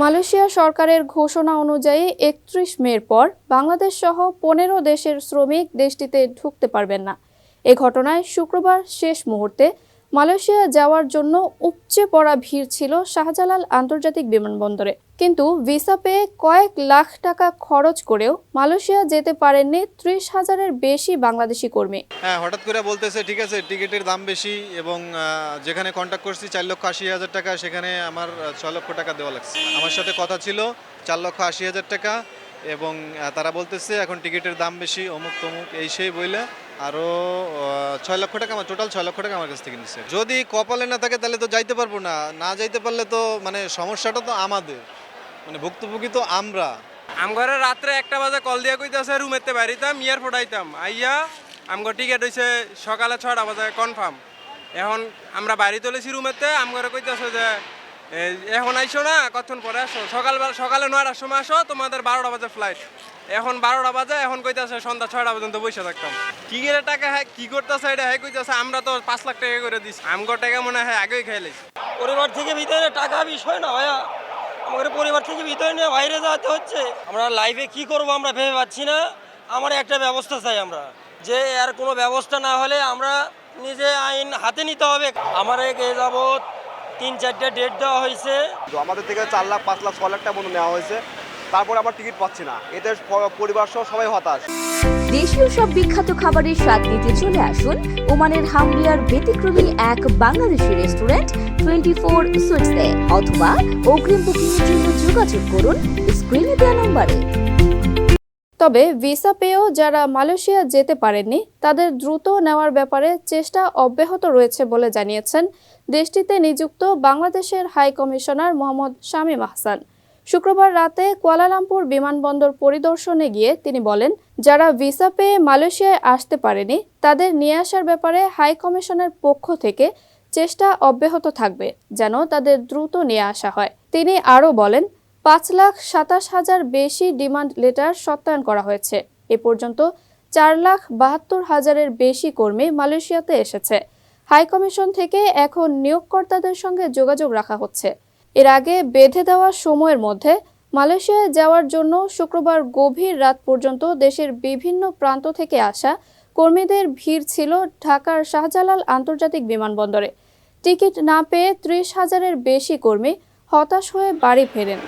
Malaysia সরকারের ঘোষণা অনুযায়ী একত্রিশ মের পর বাংলাদেশ সহ পনেরো দেশের শ্রমিক দেশটিতে ঢুকতে পারবেন না। এ ঘটনায় শুক্রবার শেষ মুহূর্তে মালয়েশিয়া যাওয়ার জন্য উপচে পড়া ভিড় ছিল শাহজালাল আন্তর্জাতিক বিমানবন্দরে। কিন্তু ভিসা পেয়ে কয়েক লাখ টাকা খরচ করেও মালয়েশিয়া যেতে পারেননি ত্রিশ হাজারের বেশি বাংলাদেশি কর্মী। হ্যাঁ হঠাৎ করে বলতেছে, ঠিক আছে, টিকিটের দাম বেশি এবং যেখানে কন্ট্যাক্ট করছি চার লক্ষ আশি হাজার টাকা, সেখানে আমার ছয় লক্ষ টাকা দেওয়া লাগছে। আমার সাথে কথা ছিল, চার লক্ষ আশি হাজার টাকা এবং তারা বলতেছে, এখন টিকিটের দাম বেশি অমুক তমুক এই সেই বইলে আরও ছয় লক্ষ টাকা আমার টোটাল ছয় লক্ষ টাকা আমার কাছ থেকে নিচ্ছে যদি কপালে না থাকে তাহলে তো যাইতে পারব না। না যাইতে পারলে তো মানে সমস্যাটা তো আমাদের। মানে ভুক্তভোগী তো আমরা। আমঘরে রাত্রে একটা বাজে কল দিয়ে কইতাছে রুমেতে বাড়িতাম ইয়ার ফোটাইতাম। আইয়া আমগর টিকিট হইছে সকালে ছটা বাজে কনফার্ম এখন আমরা বাড়ি তুলেছি রুমেতে আমঘরে কইতাছে যে এখন আইসো না, কতক্ষণ পরে আসো? সকাল সকালে নয়টার সময় আসো, তোমাদের বারোটা বাজে ফ্লাইট এখন বারোটা বাজে এখন কইতাছে সন্ধ্যা ছয়টা পর্যন্ত বসে থাকতাম। কি করে টাকা হ্যাঁ কি করতেছে এটা? হ্যাঁ কইতাছে আমরা তো পাঁচ লাখ টাকা করে দিছি। আমগর টাকা মনে হয় আগেই খাইলেছি পরিবার থেকে ভিতরে টাকা বিষয় না ভাইয়া। আমাদের পরিবার থেকে ভিতরে নিয়ে বাইরে যেতে হচ্ছে। আমরা লাইফে কি করব আমরা ভেবে পাচ্ছি না। আমার একটা ব্যবস্থা চাই আমরা। যে আর কোনো ব্যবস্থা না হলে আমরা নিজে আইন হাতে নিতে হবে। আমার এক এ যাবৎ তিন চারটে ডেট দেওয়া হয়েছে। আমাদের থেকে চার লাখ পাঁচ লাখ ছ লাখ টাকা মতো নেওয়া হয়েছে। তারপর আবার টিকিট পাচ্ছি না। এতে পরিবার সহ সবাই হতাশ। দেশীয় সব বিখ্যাত খাবারের স্বাদ নিতে চলে আসুন ওমানের হামলিয়ার ব্যতিক্রমী এক বাংলাদেশি রেস্টুরেন্ট টোয়েন্টি ফোর সুইটসে অথবা অগ্রিম বুকিংয়ের জন্য যোগাযোগ করুন স্ক্রিনে দেওয়া নম্বরে। তবে ভিসা পেয়েও যারা মালয়েশিয়া যেতে পারেননি তাদের দ্রুত নেওয়ার ব্যাপারে চেষ্টা অব্যাহত রয়েছে বলে জানিয়েছেন দেশটিতে নিযুক্ত বাংলাদেশের হাই কমিশনার মোহাম্মদ শামীম আহসান। শুক্রবার রাতে কুয়ালালামপুর বিমানবন্দর পরিদর্শনে গিয়ে তিনি বলেন, যারা ভিসা পেয়ে মালয়েশিয়ায় আসতে পারেনি, তাদের নিয়ে আসার ব্যাপারে হাই কমিশনের পক্ষ থেকে চেষ্টা অব্যাহত থাকবে যেন তাদের দ্রুত নিয়ে আসা হয়। তিনি আরও বলেন, পাঁচ লাখ সাতাশ হাজার বেশি ডিমান্ড লেটার সত্যায়ন করা হয়েছে। এ পর্যন্ত চার লাখ বাহাত্তর হাজারের বেশি কর্মী মালয়েশিয়াতে এসেছে। হাইকমিশন থেকে এখন নিয়োগকর্তাদের সঙ্গে যোগাযোগ রাখা হচ্ছে। এর আগে বেঁধে দেওয়া সময়ের মধ্যে মালয়েশিয়ায় যাওয়ার জন্য শুক্রবার গভীর রাত পর্যন্ত দেশের বিভিন্ন প্রান্ত থেকে আসা কর্মীদের ভিড় ছিল ঢাকার শাহজালাল আন্তর্জাতিক বিমানবন্দরে। টিকিট না পেয়ে ত্রিশ হাজারের বেশি কর্মী হতাশ হয়ে বাড়ি ফেরেন।